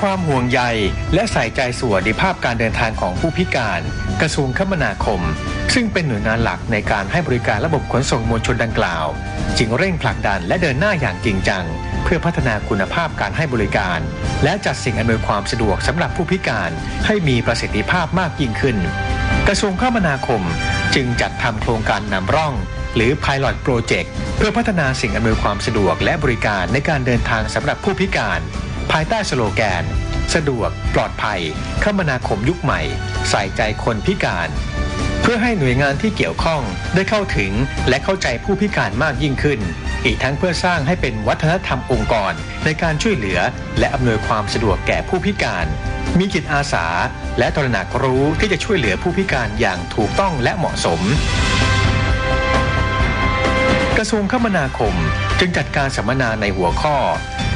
ความห่วงใยและใส่ใจสวัสดิภาพการเดินทางของผู้พิการ กระทรวงคมนาคม ซึ่งเป็นหน่วยงานหลักในการให้บริการระบบขนส่งมวลชนดังกล่าว จึงเร่งผลักดันและเดินหน้าอย่างจริงจัง เพื่อพัฒนาคุณภาพการให้บริการ และจัดสิ่งอำนวยความสะดวกสำหรับผู้พิการให้มีประสิทธิภาพมากยิ่งขึ้น กระทรวงคมนาคม จึงจัดทำโครงการนำร่องหรือ Pilot Project เพื่อพัฒนาสิ่งอำนวยความสะดวกและบริการในการเดินทางสำหรับผู้พิการ ภายใต้สโลแกน สะดวก ปลอดภัย คมนาคมยุคใหม่ ใส่ใจคนพิการ เพื่อให้หน่วยงานที่เกี่ยวข้องได้เข้าถึงและเข้าใจผู้พิการมากยิ่งขึ้น อีกทั้งเพื่อสร้างให้เป็นวัฒนธรรมองค์กร ในการช่วยเหลือ และอำนวยความสะดวกแก่ผู้พิการ มีจิตอาสา และตระหนักรู้ที่จะช่วยเหลือผู้พิการอย่างถูกต้องและเหมาะสมกระทรวงคมนาคมจึงจัดการสัมมนาในหัวข้อ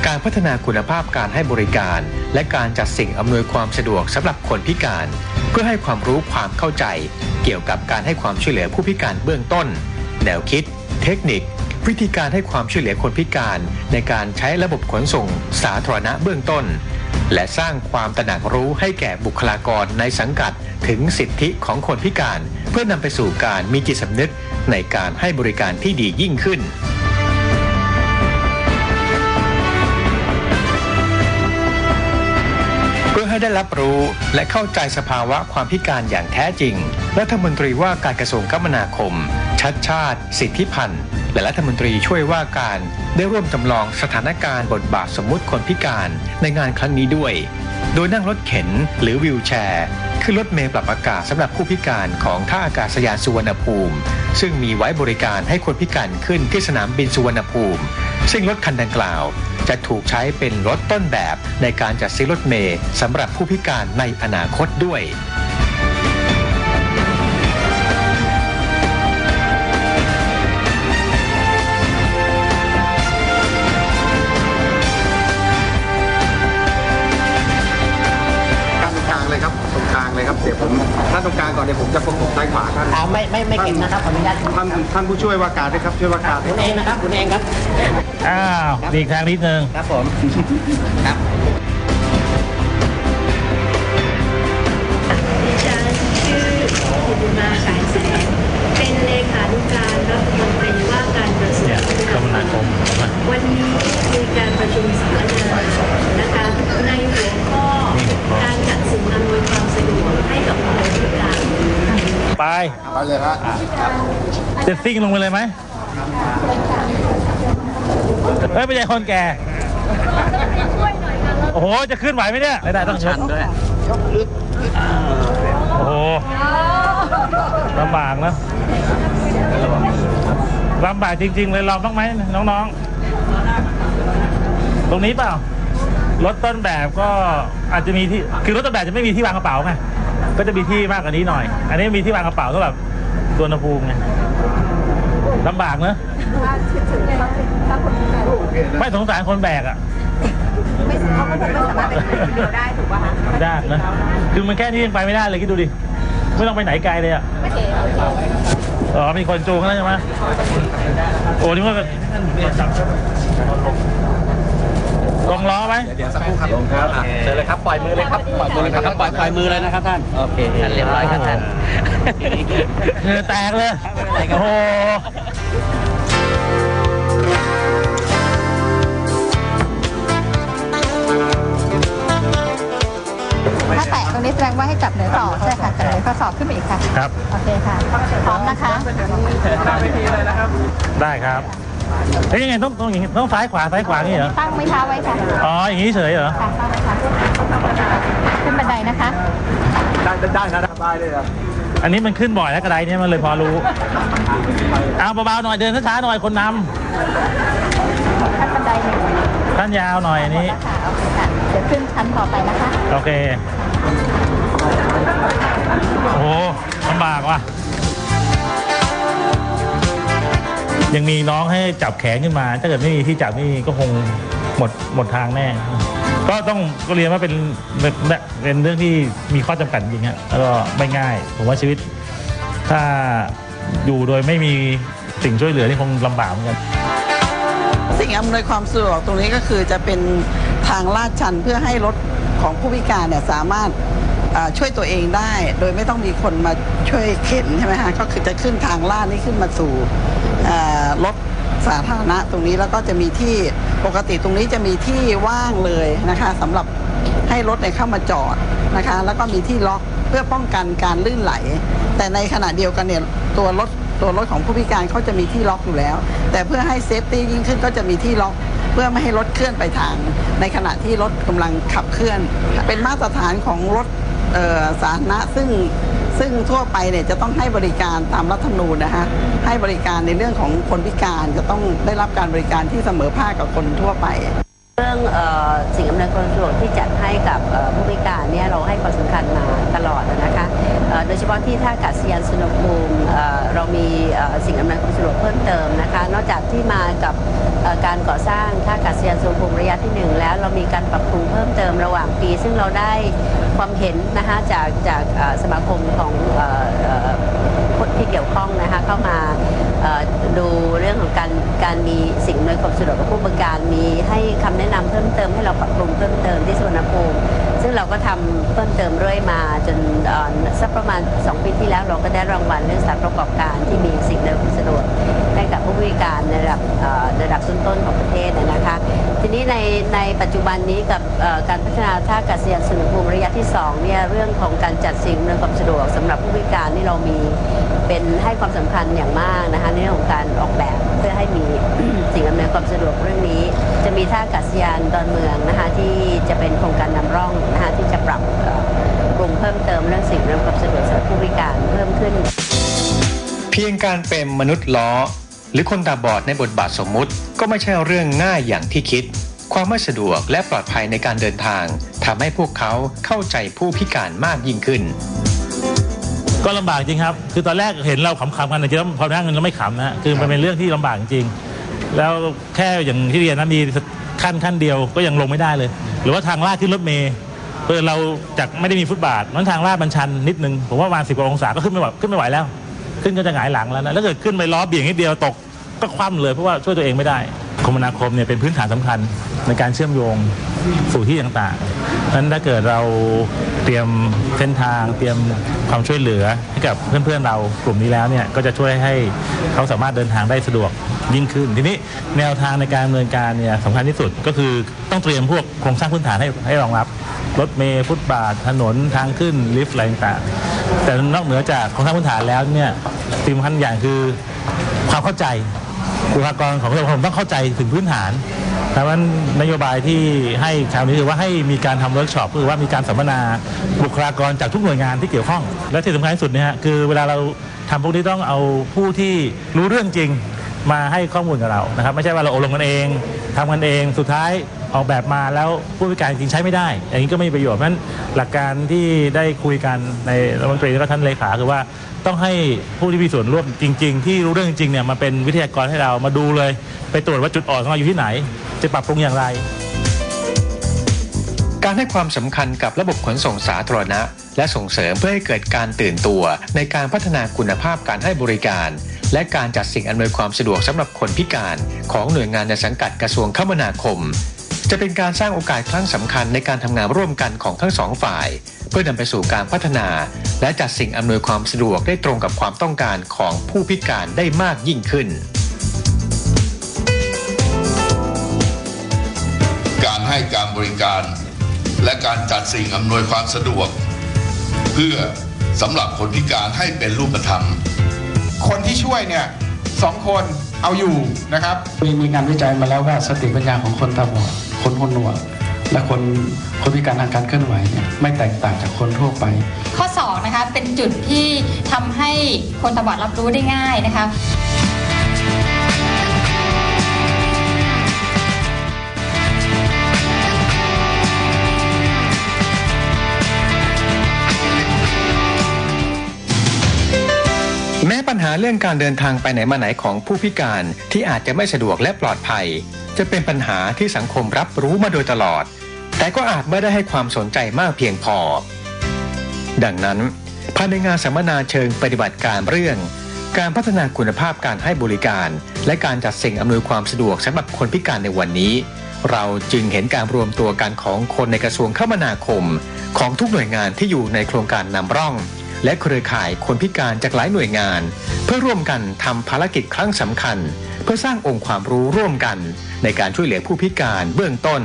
การพัฒนาคุณภาพการให้บริการ และการจัดสิ่งอำนวยความสะดวกสำหรับคนพิการ เพื่อให้ความรู้ความเข้าใจ เกี่ยวกับการให้ความช่วยเหลือผู้พิการเบื้องต้น แนวคิด เทคนิค วิธีการให้ความช่วยเหลือคนพิการ ในการใช้ระบบขนส่ง สาธารณะเบื้องต้น และสร้างความตระหนักรู้ให้แก่บุคลากรในสังกัดถึงสิทธิของคนพิการ เพื่อนำไปสู่การมีจิตสำนึกในการให้บริการที่ดียิ่งขึ้น ให้ได้รับรู้ และเข้าใจสภาวะความพิการอย่างแท้จริง รัฐมนตรีว่าการกระทรวงคมนาคม ชัดชาติ สิทธิพันธ์ และรัฐมนตรีช่วยว่าการ ได้ร่วมจำลองสถานการณ์บทบาทสมมุติคนพิการในงานครั้งนี้ด้วย โดยนั่งรถเข็นหรือวิวแชร์ขึ้นรถเมล์ปรับอากาศสำหรับผู้พิการของท่าอากาศยานสุวรรณภูมิ ซึ่งมีไว้บริการให้คนพิการขึ้นที่สนามบินสุวรรณภูมิ ซึ่งรถคันดังกล่าว จะถูกใช้เป็นรถต้นแบบในการจัดซื้อรถเมย์สำหรับผู้พิการในอนาคตด้วย ตรงกลางก่อนเดี๋ยวผมจะประกบซ้ายขวาท่านอ่าไม่ไม่ไม่เก็บนะครับขออนุญาตท่านท่านผู้ช่วยว่าการด้วยครับช่วยว่าการด้วยคุณเองนะครับคุณเองครับอ้าวหลีกทางนิดนึงครับผมครับ เลยฮะเจ็ดซิ่งลงไปเลยไหมเฮ้ยไม่ใช่คนแก่โอ้โห จะขึ้นไหวไหมเนี่ยไม่ได้ต้องชันด้วยโอ้โหลำบากนะลำบากจริง ๆ เลยลองบ้างไหมน้องๆ ตรงนี้เปล่ารถต้นแบบก็อาจจะมีที่คือรถต้นแบบจะไม่มีที่วางกระเป๋าไงก็จะมีที่มากกว่านี้หน่อย อันนี้มีที่วางกระเป๋าสำหรับ ตัวนภูมิไงลำบากเนอะไม่สงสารคนแบกอะไม่เขาก็คงไม่สามารถไปไหนคนเดียวได้ถูกป่ะคะได้นะคือมันแค่นี้ยังไปไม่ได้เลยคิดดูดิไม่ต้องไปไหนไกลเลยอะไม่เห็นอ๋อมีคนจูงแล้วใช่ไหมโอ้นี่มัน ลงล้อไหมเดี๋ยวสักครู่ครับลงครับเชิญเลยครับปล่อยมือเลยครับปล่อยมือเลยครับปล่อยปล่อยมือเลยนะครับท่านโอเคเรียบร้อยครับท่านเหงื่อแตกเลยโอ้โหถ้าแตะตรงนี้แสดงว่าให้จับเหนือต่อใช่ค่ะจับเหนือข้อศอกขึ้นไปอีกค่ะครับโอเคค่ะพร้อมนะคะได้ครับ เฮ้ยยังไงต้องต้องอย่างงี้ต้องซ้ายขวาซ้ายขวางี้เหรอ ตั้งไม้เท้าไว้ค่ะอ๋อ อย่างนี้เฉยเหรอ ค่ะตั้งไว้ค่ะขึ้นบันไดนะคะ ได้ได้นะได้เลยครับอันนี้มันขึ้นบ่อยแล้วกระไดเนี่ยมันเลยพอรู้ เอาเบาๆหน่อยเดินช้าๆหน่อยคนนขั้นบันไดหนึ่งำท่านยาวหน่อยอันนี้ค่ะโอเคค่ะเดี๋ยวขึ้นชั้นต่อไปนะคะ โอเค โอ้โหลำบากว่ะ ยังมีน้องให้จับแขนขึ้นมา ถ้าเกิดไม่มีที่จับนี่ก็คงหมดหมดทางแน่ ก็ต้องก็เรียนว่าเป็นเป็นเป็นเรื่องที่มีข้อจำกัดจริงฮะแล้วก็ไม่ง่าย ผมว่าชีวิต ถ้าอยู่โดยไม่มีสิ่งช่วยเหลือนี่คงลำบากเหมือนกันสิ่งอำนวยความสะดวกตรงนี้ก็คือจะเป็นทางลาดชันเพื่อให้รถของผู้พิการเนี่ยสามารถ ช่วยตัวเองได้ โดยไม่ต้องมีคนมาช่วยเข็นใช่ไหมฮะก็คือจะขึ้นทางลาดนี่ขึ้นมาสู่รถสาธารณะตรงนี้แล้วก็จะมีที่ปกติตรงนี้จะมีที่ว่างเลยนะคะสำหรับให้รถเนี่ยเข้ามาจอดนะคะ แล้วก็มีที่ล็อกเพื่อป้องกันการลื่นไหล แต่ในขณะเดียวกันเนี่ยตัวรถตัวรถของผู้พิการเขาจะมีที่ล็อกอยู่แล้ว แต่เพื่อให้เซฟตี้ยิ่งขึ้นก็จะมีที่ล็อกเพื่อไม่ให้รถเคลื่อนไปทาง ในขณะที่รถกำลังขับเคลื่อน เป็นมาตรฐานของรถ สาธารณะซึ่งซึ่งทั่วไปเนี่ยจะต้องให้บริการตามรัฐธรรมนูญนะฮะให้บริการในเรื่องของคนพิการจะต้องได้รับการบริการที่เสมอภาคกับคนทั่วไป เรื่องออสิ่งอำนวยความสะดวกที่จัดให้กับผู้พิการเนี่ยเราให้ความสำคัญมาตลอด โดยเฉพาะที่ท่าอากาศยานสุวรรณภูมิเรามีสิ่งอำนวยความสะดวกเพิ่มเติมนะคะ นอกจากที่มากับการก่อสร้างท่าอากาศยานสุวรรณภูมิระยะที่หนึ่งแล้วเรามีการปรับปรุงเพิ่มเติมระหว่างปี ซึ่งเราได้ความเห็นนะคะจากจากสมาคมของเอ่อเอ่อผู้ที่เกี่ยวข้องนะคะเข้ามาดูเรื่องของการการมีสิ่งอำนวยความสะดวกกับผู้บริการมีให้คำแนะนำเพิ่มเติมให้เราปรับปรุงเพิ่มเติมที่สุวรรณภูมิ ซึ่งเราก็ทำเพิ่มเติมเรื่อยมาจนสักประมาณ 2 ปีที่แล้วเราก็ได้รางวัลเรื่องสถานประกอบการที่มีสิ่งอำนวยความสะดวกให้กับผู้บริการในระดับระดับต้นๆของประเทศนะคะ ทีนี้ในในปัจจุบันนี้กับการพัฒนาท่าอากาศยานสุวรรณภูมิระยะที่2เนี่ยเรื่องของการจัดสิ่งอำนวยความสะดวกสำหรับผู้พิการนี่เรามีเป็นให้ความสำคัญอย่างมากนะคะในเรื่องของการออกแบบ เพื่อให้มีสิ่งอำนวยความสะดวกเรื่องนี้ จะมีท่าอากาศยานดอนเมืองนะคะที่จะเป็นโครงการนำร่องนะคะที่จะปรับปรุงเพิ่มเติมเรื่องสิ่งอำนวยความสะดวกสำหรับผู้พิการเพิ่มขึ้น เพียงการเป็นมนุษย์ล้อ หรือคนตาบอดในบทบาทสมมุติ ก็ไม่ใช่เรื่องง่ายอย่างที่คิด ความไม่สะดวกและปลอดภัยในการเดินทางทำให้พวกเขาเข้าใจผู้พิการมากยิ่งขึ้น ก็ลำบากจริงครับ คือตอนแรกเห็นเราขำๆกันแต่จริงๆพอนั่งกันแล้วไม่ขำนะฮะคือมันเป็นเรื่องที่ลำบากจริงแล้วแค่อย่างที่เรียนนะมีขั้นขั้นเดียวก็ยังลงไม่ได้เลย หรือว่าทางลาดขึ้นรถเมล์เพื่อเราจากไม่ได้มีฟุตบาทนั้นทางลาดมันชันนิดนึงผมว่าประมาณสิบกว่าองศาก็ขึ้นไม่ไหวขึ้นไม่ไหวแล้ว ขึ้นก็จะหงายหลังแล้วนะแล้วเกิดขึ้นไปล้อเบี่ยงนิดเดียวตกก็คว่ำเลยเพราะว่าช่วยตัวเองไม่ได้ คมนาคมเนี่ยเป็นพื้นฐานสำคัญในการเชื่อมโยงสู่ที่ต่างๆนั้นถ้าเกิดเราเตรียมเส้นทาง เตรียมความช่วยเหลือให้กับเพื่อนๆเรากลุ่มนี้แล้วเนี่ยก็จะช่วยให้เขาสามารถเดินทางได้สะดวกยิ่งขึ้น ทีนี้แนวทางในการดำเนินการเนี่ยสำคัญที่สุดก็คือต้องเตรียมพวกโครงสร้างพื้นฐานให้ให้รองรับรถเมล์ฟุตบาทถนนทางขึ้นลิฟต์อะไรต่างๆแต่นอกเหนือจากโครงสร้างพื้นฐานแล้วเนี่ยสิ่งสำคัญอย่างคือความเข้าใจ บุคลากรของสังคมต้องเข้าใจถึงพื้นฐานดังนั้นนโยบายที่ให้คราวนี้คือว่าให้มีการทำเวิร์กช็อปคือว่ามีการสัมมนาบุคลากรจากทุกหน่วยงานที่เกี่ยวข้อง และที่สำคัญที่สุดเนี่ยฮะคือเวลาเราทำพวกนี้ต้องเอาผู้ที่รู้เรื่องจริงมาให้ข้อมูลกับเรานะครับ ไม่ใช่ว่าเราอบรมกันเองทำกันเองสุดท้าย ออกแบบมาแล้วผู้พิการจริงใช้ไม่ได้ อย่างนี้ก็ไม่มีประโยชน์เพราะฉะนั้นหลักการที่ได้คุยกันในรัฐมนตรีและก็ท่านเลขาคือว่าต้องให้ผู้ที่มีส่วนร่วมจริง ๆ ที่รู้เรื่องจริงเนี่ยมาเป็นวิทยากรให้เรามาดูเลย ไปตรวจว่าจุดอ่อนของเราอยู่ที่ไหน จะปรับปรุงอย่างไร การให้ความสำคัญกับระบบขนส่งสาธารณะ และส่งเสริมเพื่อให้เกิดการตื่นตัว ในการพัฒนาคุณภาพการให้บริการ และการจัดสิ่งอำนวยความสะดวกสำหรับคนพิการ ของหน่วยงานในสังกัดกระทรวงคมนาคม จะเป็นการสร้างโอกาสครั้งสำคัญในการทำงานร่วมกันของทั้งสองฝ่าย เพื่อนำไปสู่การพัฒนา และจัดสิ่งอำนวยความสะดวกได้ตรงกับความต้องการของผู้พิการได้มากยิ่งขึ้น การให้การบริการ และการจัดสิ่งอำนวยความสะดวก เพื่อสำหรับคนพิการให้เป็นรูปธรรม คนที่ช่วยเนี่ยสองคนเอาอยู่นะครับ มีมีงานวิจัยมาแล้วว่าสติปัญญาของคนตาบอด คนหูหนวกและคนคนพิการทางการเคลื่อนไหวเนี่ยไม่แตกต่างจากคนทั่วไป ข้อ2นะคะเป็นจุดที่ทำให้คนตาบอดรับรู้ได้ง่ายนะคะ เรื่องการเดินทางไปไหนมาไหนของผู้พิการที่อาจจะไม่สะดวกและปลอดภัย จะเป็นปัญหาที่สังคมรับรู้มาโดยตลอด แต่ก็อาจไม่ได้ให้ความสนใจมากเพียงพอ ดังนั้นภายในงานสัมมนาเชิงปฏิบัติการเรื่อง การพัฒนาคุณภาพการให้บริการ และการจัดสิ่งอำนวยความสะดวกสำหรับคนพิการในวันนี้ เราจึงเห็นการรวมตัวกันของคนในกระทรวงคมนาคม ของทุกหน่วยงานที่อยู่ในโครงการนำร่อง และเครือข่ายคนพิการจากหลายหน่วยงาน เพื่อร่วมกันทำภารกิจครั้งสำคัญ เพื่อสร้างองค์ความรู้ร่วมกัน ในการช่วยเหลือผู้พิการเบื้องต้น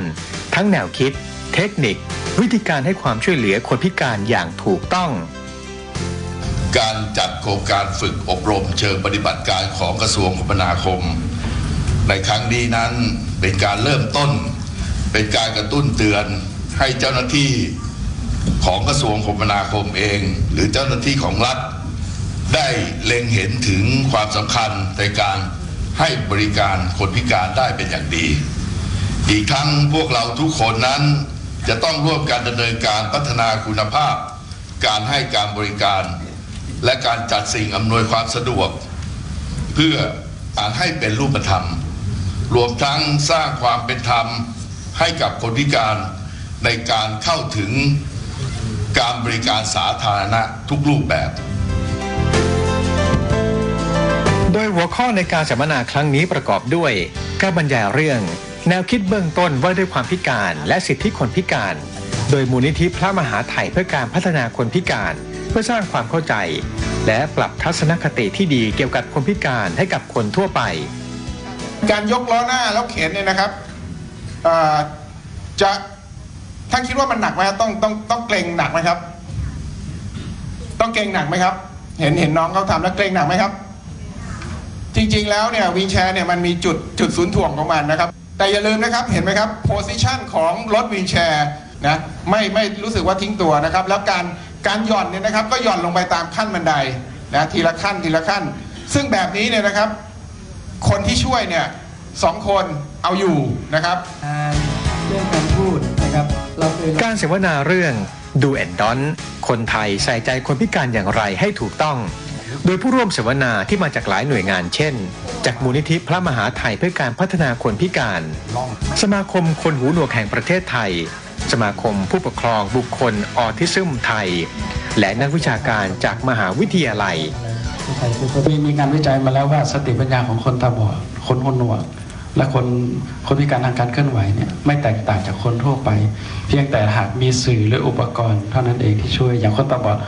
ทั้งแนวคิด เทคนิค วิธีการให้ความช่วยเหลือคนพิการอย่างถูกต้อง การจัดโครงการฝึกอบรมเชิงปฏิบัติการของกระทรวงคมนาคม ในครั้งนี้นั้นเป็นการเริ่มต้น เป็นการกระตุ้นเตือนให้เจ้าหน้าที่ ของกระทรวงคมนาคมเอง หรือเจ้าหน้าที่ของรัฐ ได้เล็งเห็นถึงความสำคัญในการให้บริการคนพิการได้เป็นอย่างดี อีกทั้งพวกเราทุกคนนั้นจะต้องร่วมกันดำเนินการพัฒนาคุณภาพ การให้การบริการ และการจัดสิ่งอำนวยความสะดวก เพื่อการให้เป็นรูปธรรม รวมทั้งสร้างความเป็นธรรมให้กับคนพิการในการเข้าถึง การบริการสาธารณะทุกรูปแบบ โดยหัวข้อในการสัมมนาครั้งนี้ประกอบด้วยการบรรยายเรื่อง แนวคิดเบื้องต้นว่าด้วยความพิการและสิทธิคนพิการ โดยมูลนิธิพระมหาไถ่เพื่อการพัฒนาคนพิการ เพื่อสร้างความเข้าใจ และปรับทัศนคติที่ดีเกี่ยวกับคนพิการให้กับคนทั่วไป การยกล้อหน้าแล้วเข็นเนี่ยนะครับเอ่อจะ ท่านคิดว่ามันหนักไหมครับต้องต้องต้องเกรงหนักไหมครับ ต้องเกรงหนักไหมครับ เห็นเห็นน้องเขาทำแล้วเกรงหนักไหมครับ จริงๆแล้วเนี่ยวีลแชร์เนี่ยมันมีจุดจุดศูนย์ถ่วงของมันนะครับ แต่อย่าลืมนะครับเห็นไหมครับโพสิชันของรถวีลแชร์นะไม่ไม่รู้สึกว่าทิ้งตัวนะครับ แล้วการการหย่อนเนี่ยนะครับ ก็หย่อนลงไปตามขั้นบันไดนะทีละขั้นทีละขั้น ซึ่งแบบนี้เนี่ยนะครับ คนที่ช่วยเนี่ยสองคนเอาอยู่นะครับเรื่องการพูดนะครับ การเสวนาเรื่อง Do and Don คนไทยใส่ใจคนพิการอย่างไรให้ถูกต้อง โดยผู้ร่วมเสวนาที่มาจากหลายหน่วยงานเช่น จากมูลนิธิพระมหาไทยเพื่อการพัฒนาคนพิการ สมาคมคนหูหนวกแห่งประเทศไทย สมาคมผู้ปกครองบุคคลออทิซึมไทย และนักวิชาการจากมหาวิทยาลัยมีมีการวิจัยมาแล้วว่าสติปัญญาของคนตาบอดคนหูหนวก และคนคนพิการทางการเคลื่อนไหวเนี่ยไม่แตกต่างจากคนทั่วไป เพียงแต่หากมีสื่อหรืออุปกรณ์ เท่านั้นเองที่ช่วยอย่างคนตาบอด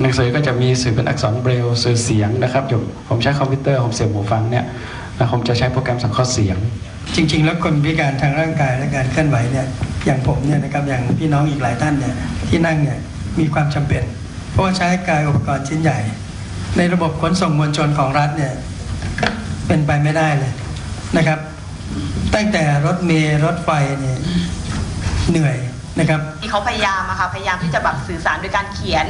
หนังสือก็จะมีสื่อเป็นอักษรเบรลสื่อเสียงนะครับผมใช้คอมพิวเตอร์ผมเสียบหูฟังเนี่ยแล้วผมจะใช้โปรแกรมสังเคราะห์เสียง จริง ๆ แล้วคนพิการทางร่างกายและการเคลื่อนไหวเนี่ยอย่างผมเนี่ยนะครับอย่างพี่น้องอีกหลายท่านเนี่ยที่นั่งเนี่ยมีความจำเป็น เพราะว่าใช้กายอุปกรณ์ชิ้นใหญ่ ในระบบขนส่งมวลชนของรัฐเนี่ยเป็นไปไม่ได้เลยนะครับ ตั้งแต่รถเมล์รถไฟเนี่ยเหนื่อยนะครับที่เขาพยายามอะค่ะพยายามที่จะแบบสื่อสารโดยการเขียน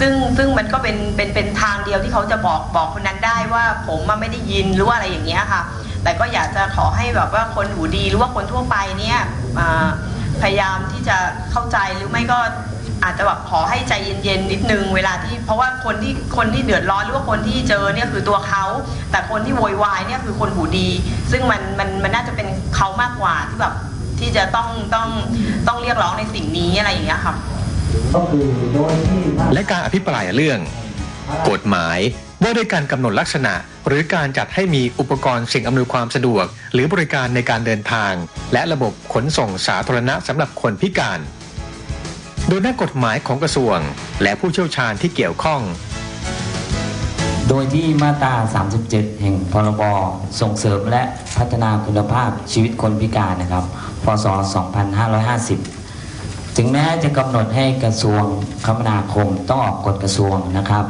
ซึ่งซึ่งมันก็เป็นเป็นเป็นทางเดียวที่เขาจะบอกบอกคนนั้นได้ว่าผมอะไม่ได้ยินหรือว่าอะไรอย่างเงี้ยค่ะ แต่ก็อยากจะขอให้แบบว่าคนหูดีหรือว่าคนทั่วไปเนี่ยพยายามที่จะเข้าใจหรือไม่ก็ อาจจะแบบขอให้ใจเย็นๆนิดนึงเวลาที่เพราะว่าคนที่คนที่เดือดร้อนหรือว่าคนที่เจอเนี่ยคือตัวเขาแต่คนที่โวยวายเนี่ยคือคนหูดี ซึ่งมันมันมันน่าจะเป็นเขามากกว่าที่แบบที่จะต้องต้องต้องเรียกร้องในสิ่งนี้อะไรอย่างเงี้ยค่ะและการอภิปรายเรื่อง กฎหมายว่าด้วยการกำหนดลักษณะ หรือการจัดให้มีอุปกรณ์สิ่งอำนวยความสะดวก หรือบริการในการเดินทาง และระบบขนส่งสาธารณะสำหรับคนพิการ โดยนักกฎหมายของกระทรวง และผู้เชี่ยวชาญที่เกี่ยวข้อง โดยที่มาตรา 37 แห่งพรบส่งเสริมและพัฒนาคุณภาพชีวิตคนพิการนะครับ พศ 2550 ถึงแม้จะกำหนดให้กระทรวงคมนาคมต้องออกกฎกระทรวงนะครับ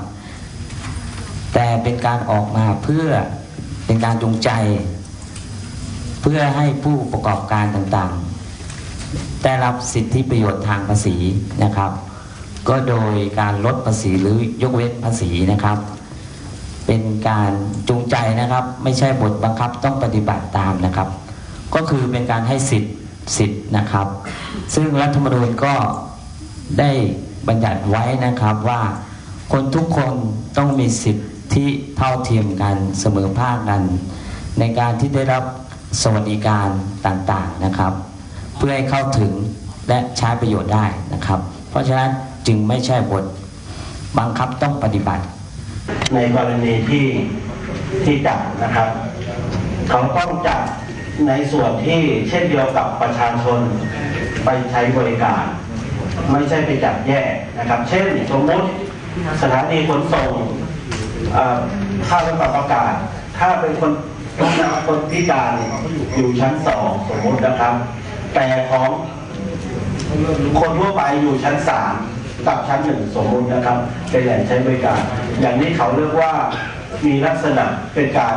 แต่เป็นการออกมาเพื่อเป็นการจูงใจ เพื่อให้ผู้ประกอบการต่างๆ ได้รับสิทธิประโยชน์ทางภาษีนะครับ ก็โดยการลดภาษีหรือยกเว้นภาษีนะครับ เป็นการจูงใจนะครับ ไม่ใช่บทบังคับต้องปฏิบัติตามนะครับ ก็คือเป็นการให้สิทธิ์สิทธิ์นะครับ ซึ่งรัฐธรรมนูญก็ได้บัญญัติไว้นะครับว่าคนทุกคนต้องมีสิทธิเท่าเทียมกันเสมอภาคกัน ในการที่ได้รับสวัสดิการต่างๆนะครับ เพื่อให้เข้าถึงและใช้ประโยชน์ได้นะครับ เพราะฉะนั้นจึงไม่ใช่บทบังคับต้องปฏิบัติ ในกรณีที่ที่จัดนะครับเขาต้องจัดในส่วนที่เช่นเดียวกับประชาชนไปใช้บริการ ไม่ใช่ไปจับแยกนะครับ เช่นสมมติสถานีขนส่งเอ่อข้าวปรับอากาศ ถ้าเป็นคนคนพิการอยู่ชั้นสองสมมตินะครับ แต่ของคนทั่วไปอยู่ชั้นสามกับชั้นหนึ่งสมมตินะครับเป็นแหล่งใช้บริการ อย่างนี้เขาเรียกว่ามีลักษณะเป็นการ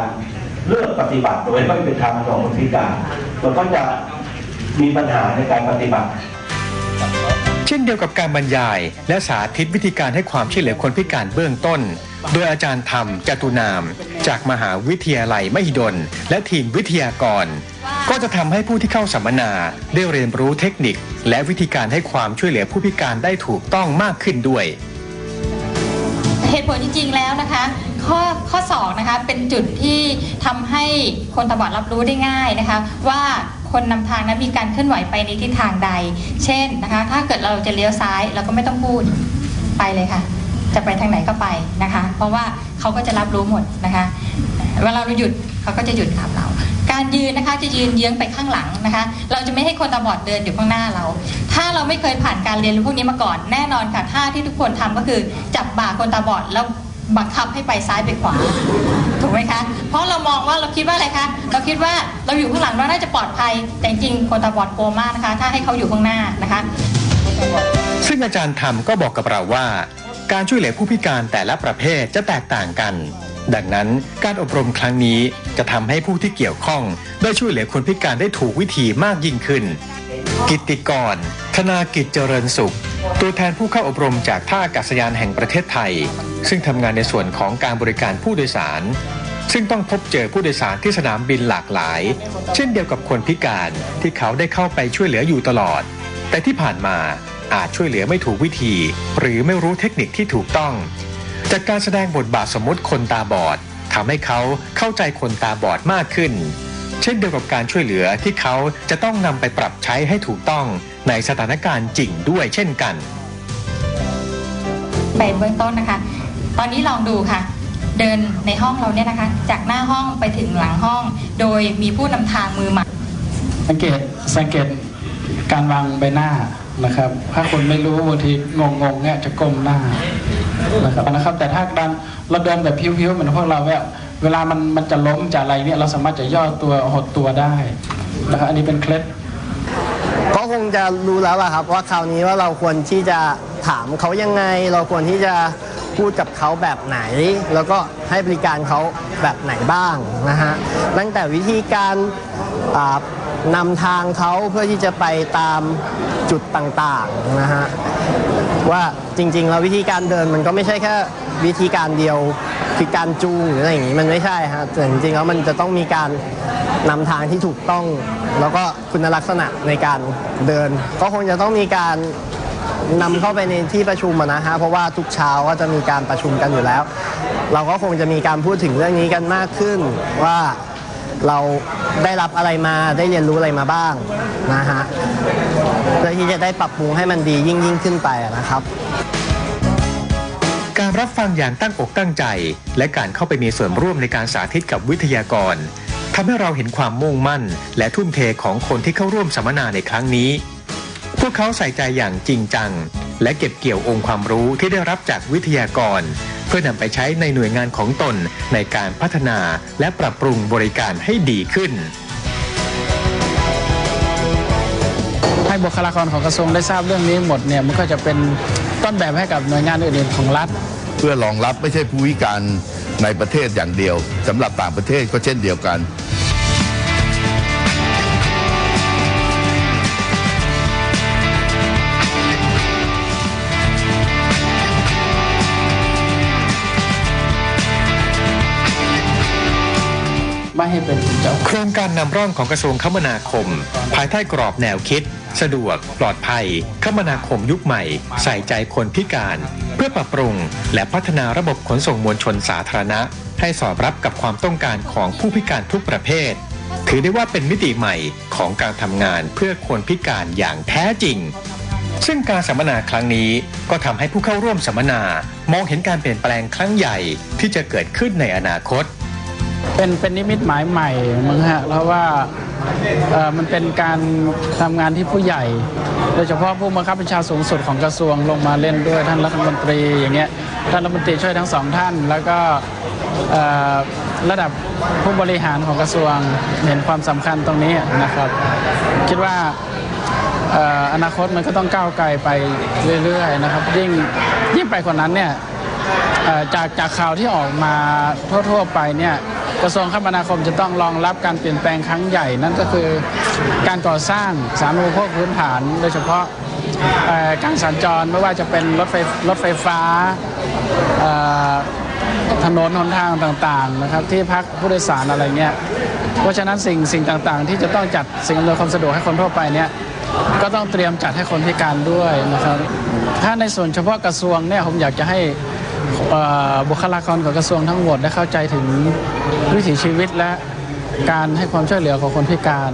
เลือกปฏิบัติโดยไม่เป็นธรรมของคนพิการมันก็จะมีปัญหาในการปฏิบัติ นเดียวกับการบรรยาย และสาธิตวิธีการให้ความช่วยเหลือคนพิการเบื้องต้น โดยอาจารย์ธรรมจตุนาม จากมหาวิทยาลัยมหิดล และทีมวิทยากร ก็จะทำให้ผู้ที่เข้าสัมมนาได้เรียนรู้เทคนิค และวิธีการให้ความช่วยเหลือผู้พิการได้ถูกต้องมากขึ้นด้วยเหตุผลจริงๆ แล้วนะคะ ข้อข้อ2นะคะเป็นจุดที่ทำให้คนตาบอดรับรู้ได้ง่ายนะคะ ว่า คนนำทางนั้นมีการเคลื่อนไหวไปในทิศทางใด เช่นนะคะ ถ้าเกิดเราจะเลี้ยวซ้ายเราก็ไม่ต้องพูดไปเลยค่ะ จะไปทางไหนก็ไปนะคะ เพราะว่าเขาก็จะรับรู้หมดนะคะ เวลาเราหยุดเขาก็จะหยุดขับเรา การยืนนะคะจะยืนเยื้องไปข้างหลังนะคะ เราจะไม่ให้คนตาบอดเดินอยู่ข้างหน้าเรา ถ้าเราไม่เคยผ่านการเรียนรู้พวกนี้มาก่อน แน่นอนค่ะท่าที่ทุกคนทำก็คือ จับบ่าคนตาบอดแล้ว บังคับให้ไปซ้ายไปขวา ถูกไหมคะ เพราะเรามองว่าเราคิดว่าอะไรคะ เราคิดว่าเราอยู่ข้างหลังเราน่าจะปลอดภัย แต่จริงคนตาบอดกลัวมากนะคะ ถ้าให้เขาอยู่ข้างหน้านะคะ ซึ่งอาจารย์ธรรมก็บอกกับเราว่า การช่วยเหลือผู้พิการแต่ละประเภทจะแตกต่างกัน ดังนั้นการอบรมครั้งนี้จะทำให้ผู้ที่เกี่ยวข้อง ได้ช่วยเหลือคนพิการได้ถูกวิธีมากยิ่งขึ้น กิติกร ธนากิจเจริญสุข ตัวแทนผู้เข้าอบรมจากท่าอากาศยานแห่งประเทศไทย ซึ่งทำงานในส่วนของการบริการผู้โดยสาร ซึ่งต้องพบเจอผู้โดยสารที่สนามบินหลากหลาย เช่นเดียวกับคนพิการที่เขาได้เข้าไปช่วยเหลืออยู่ตลอด แต่ที่ผ่านมาอาจช่วยเหลือไม่ถูกวิธี หรือไม่รู้เทคนิคที่ถูกต้อง จากการแสดงบทบาทสมมติคนตาบอดทำให้เขาเข้าใจคนตาบอดมากขึ้น เช่นเดียวกับการช่วยเหลือที่เขาจะต้องนำไปปรับใช้ให้ถูกต้องในสถานการณ์จริงด้วยเช่นกัน ไปเบื้องต้นนะคะ ตอนนี้ลองดูค่ะ เดินในห้องเราเนี่ยนะคะ จากหน้าห้องไปถึงหลังห้อง โดยมีผู้นำทางมือใหม่สังเกตสังเกตการวางใบหน้านะครับ ถ้าคนไม่รู้บางทีงงงๆเนี่ยจะก้มหน้านะครับนะครับ แต่ถ้าดันเราเดินแบบพิ้วๆเหมือนพวกเราเนี่ย เวลามันมันจะล้มจะอะไรเนี่ยเราสามารถจะย่อตัวหดตัวได้นะครับอันนี้เป็นเคล็ดก็คงจะรู้แล้วล่ะครับว่าคราวนี้ว่าเราควรที่จะถามเขายังไง เราควรที่จะพูดกับเขาแบบไหน แล้วก็ให้บริการเขาแบบไหนบ้างนะฮะตั้งแต่วิธีการนำทางเขาเพื่อที่จะไปตามจุดต่างๆนะฮะ ว่าจริง ๆ แล้ววิธีการเดินมันก็ไม่ใช่แค่วิธีการเดียวคือการจูงหรืออะไรอย่างนี้มันไม่ใช่ฮะแต่จริงๆแล้วมันจะต้องมีการนำทางที่ถูกต้อง แล้วก็คุณลักษณะในการเดิน ก็คงจะต้องมีการนำเข้าไปในที่ประชุมนะฮะเพราะว่าทุกเช้าก็จะมีการประชุมกันอยู่แล้ว เราก็คงจะมีการพูดถึงเรื่องนี้กันมากขึ้นว่าเรา ได้รับอะไรมาได้เรียนรู้อะไรมาบ้างนะฮะเพื่อที่จะได้ปรับปรุงให้มันดียิ่งยิ่งขึ้นไปนะครับ การรับฟังอย่างตั้งอกตั้งใจ และการเข้าไปมีส่วนร่วมในการสาธิตกับวิทยากรทำให้เราเห็นความมุ่งมั่น และทุ่มเทของคนที่เข้าร่วมสัมมนาในครั้งนี้ พวกเขาใส่ใจอย่างจริงจัง และเก็บเกี่ยวองค์ความรู้ที่ได้รับจากวิทยากร เพื่อนำไปใช้ในหน่วยงานของตนในการพัฒนาและปรับปรุงบริการให้ดีขึ้นให้บุคลากรของกระทรวงได้ทราบเรื่องนี้หมดเนี่ยมันก็จะเป็นต้นแบบให้กับหน่วยงานอื่นๆของรัฐ เพื่อรองรับไม่ใช่ผู้พิการในประเทศอย่างเดียวสำหรับต่างประเทศก็เช่นเดียวกัน ไม่ให้เป็นเจ้าโครงการนำร่องของกระทรวงคมนาคม ภายใต้กรอบแนวคิด สะดวก ปลอดภัย คมนาคมยุคใหม่ ใส่ใจคนพิการ เพื่อปรับปรุง และพัฒนาระบบขนส่งมวลชนสาธารณะ ให้สอดรับกับความต้องการของผู้พิการทุกประเภท ถือได้ว่าเป็นมิติใหม่ของการทำงานเพื่อคนพิการอย่างแท้จริงซึ่งการสัมมนาครั้งนี้ก็ทำให้ผู้เข้าร่วมสัมมนามองเห็นการเปลี่ยนแปลงครั้งใหญ่ที่จะเกิดขึ้นในอนาคต เป็นเป็นนิมิตหมายใหม่มั้งฮะเพราะว่ามันเป็นการทำงานที่ผู้ใหญ่ โดยเฉพาะผู้บังคับบัญชาสูงสุดของกระทรวงลงมาเล่นด้วยท่านรัฐมนตรีอย่างเงี้ยท่านรัฐมนตรีช่วยทั้งสองท่าน แล้วก็ระดับผู้บริหารของกระทรวงเห็นความสำคัญตรงนี้นะครับ คิดว่าอนาคตมันก็ต้องก้าวไกลไปเรื่อยๆนะครับ ยิ่งยิ่งไปกว่านั้นเนี่ยจากจากข่าวที่ออกมาทั่วๆไปเนี่ย กระทรวงคมนาคมจะต้องรองรับการเปลี่ยนแปลงครั้งใหญ่ นั่นก็คือการก่อสร้างสาธารณูปโภคพื้นฐาน โดยเฉพาะการสัญจรไม่ว่าจะเป็นรถไฟรถไฟฟ้าถนนหนทางต่างๆนะครับที่พักผู้โดยสารอะไรเงี้ยเพราะฉะนั้นสิ่งสิ่งต่างๆ ที่จะต้องจัดสิ่งอำนวยความสะดวกให้คนทั่วไปเนี่ยก็ต้องเตรียมจัดให้คนพิการด้วยนะครับ ถ้าในส่วนเฉพาะกระทรวงเนี่ยผมอยากจะให้ บุคลากรของกระทรวงทั้งหมดได้เข้าใจถึงวิถีชีวิตและการให้ความช่วยเหลือของคนพิการ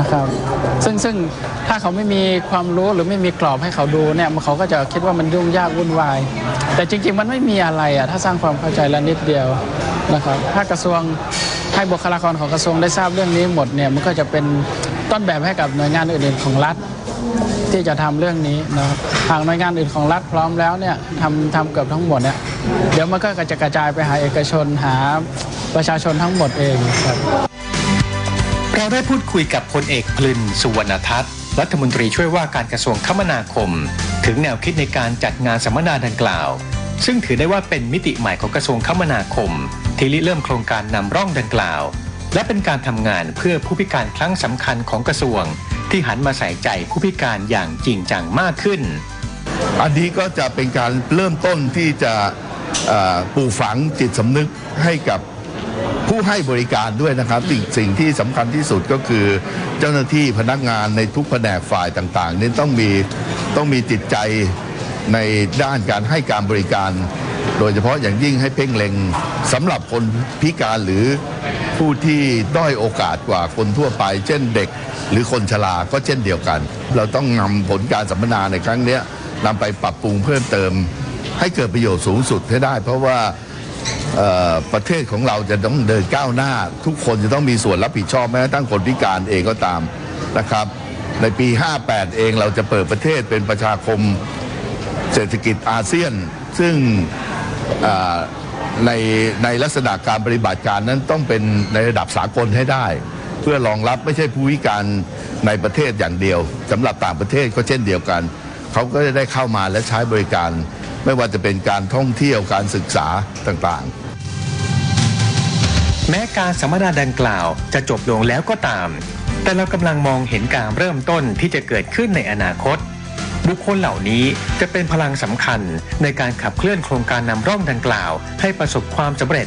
นะครับซึ่งซึ่งถ้าเขาไม่มีความรู้หรือไม่มีกรอบให้เขาดูเนี่ยเขาก็จะคิดว่ามันยุ่งยากวุ่นวาย แต่จริง ๆ มันไม่มีอะไรอะถ้าสร้างความเข้าใจแล้วนิดเดียวนะครับถ้ากระทรวงให้บุคลากรของกระทรวงได้ทราบเรื่องนี้หมดเนี่ยมันก็จะเป็นต้นแบบให้กับหน่วยงานอื่นๆของรัฐ ที่จะทำเรื่องนี้นะครับทางหน่วยงานอื่นของรัฐพร้อมแล้วเนี่ยทำทำเกือบทั้งหมดเนี่ยเดี๋ยวมันก็จะกระจายไปหาเอกชนหาประชาชนทั้งหมดเองครับเราได้พูดคุยกับพลเอกพลินสุวรรณทัศน์รัฐมนตรีช่วยว่าการกระทรวงคมนาคม ถึงแนวคิดในการจัดงานสัมมนาดังกล่าว ซึ่งถือได้ว่าเป็นมิติใหม่ของกระทรวงคมนาคม ที่ริเริ่มโครงการนำร่องดังกล่าว และเป็นการทำงานเพื่อผู้พิการครั้งสำคัญของกระทรวง ที่หันมาใส่ใจผู้พิการอย่างจริงจังมากขึ้น อันนี้ก็จะเป็นการเริ่มต้นที่จะเอ่อปลูกฝังจิตสำนึกให้กับผู้ให้บริการด้วยนะครับสิ่งสิ่งที่สำคัญที่สุดก็คือเจ้าหน้าที่พนักงานในทุกแผนกฝ่ายต่างๆนี่ต้องมีต้องมีจิตใจในด้านการให้การบริการ โดยเฉพาะอย่างยิ่งให้เพ่งเล็งสำหรับคนพิการหรือผู้ที่ด้อยโอกาสกว่าคนทั่วไป เช่นเด็กหรือคนชราก็เช่นเดียวกัน เราต้องนำผลการสัมมนาในครั้งนี้นำไปปรับปรุงเพิ่มเติม ให้เกิดประโยชน์สูงสุดให้ได้ เพราะว่าประเทศของเราจะต้องเดินก้าวหน้า ทุกคนจะต้องมีส่วนรับผิดชอบแม้กระทั่งคนพิการเองก็ตามนะครับ ในปี 58 เองเราจะเปิดประเทศเป็นประชาคมเศรษฐกิจอาเซียน ซึ่ง ในในลักษณะการปฏิบัติการนั้นต้องเป็นในระดับสากลให้ได้ เพื่อรองรับไม่ใช่ผู้พิการในประเทศอย่างเดียวสำหรับต่างประเทศก็เช่นเดียวกัน เขาก็จะได้เข้ามาและใช้บริการ ไม่ว่าจะเป็นการท่องเที่ยวการศึกษาต่างๆ แม้การสัมมนาดังกล่าวจะจบลงแล้วก็ตาม แต่เรากำลังมองเห็นการเริ่มต้นที่จะเกิดขึ้นในอนาคต บุคคลเหล่านี้จะเป็นพลังสำคัญในการขับเคลื่อนโครงการนำร่องดังกล่าว ให้ประสบความสำเร็จ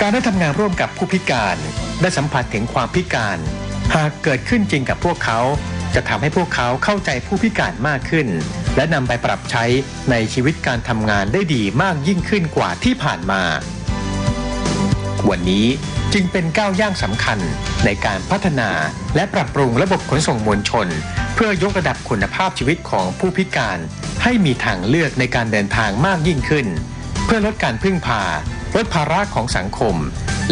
การได้ทำงานร่วมกับผู้พิการ ได้สัมผัสถึงความพิการ หากเกิดขึ้นจริงกับพวกเขา จะทำให้พวกเขาเข้าใจผู้พิการมากขึ้น และนำไปปรับใช้ในชีวิตการทำงานได้ดีมากยิ่งขึ้นกว่าที่ผ่านมา วันนี้จึงเป็นก้าวย่างสำคัญในการพัฒนาและปรับปรุงระบบขนส่งมวลชน เพื่อยกระดับคุณภาพชีวิตของผู้พิการ ให้มีทางเลือกในการเดินทางมากยิ่งขึ้น เพื่อลดการพึ่งพา ลดภาระของสังคม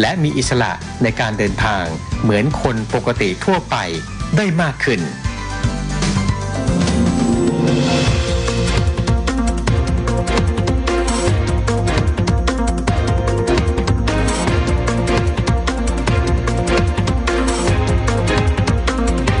และมีอิสระในการเดินทางเหมือนคนปกติทั่วไปได้มากขึ้น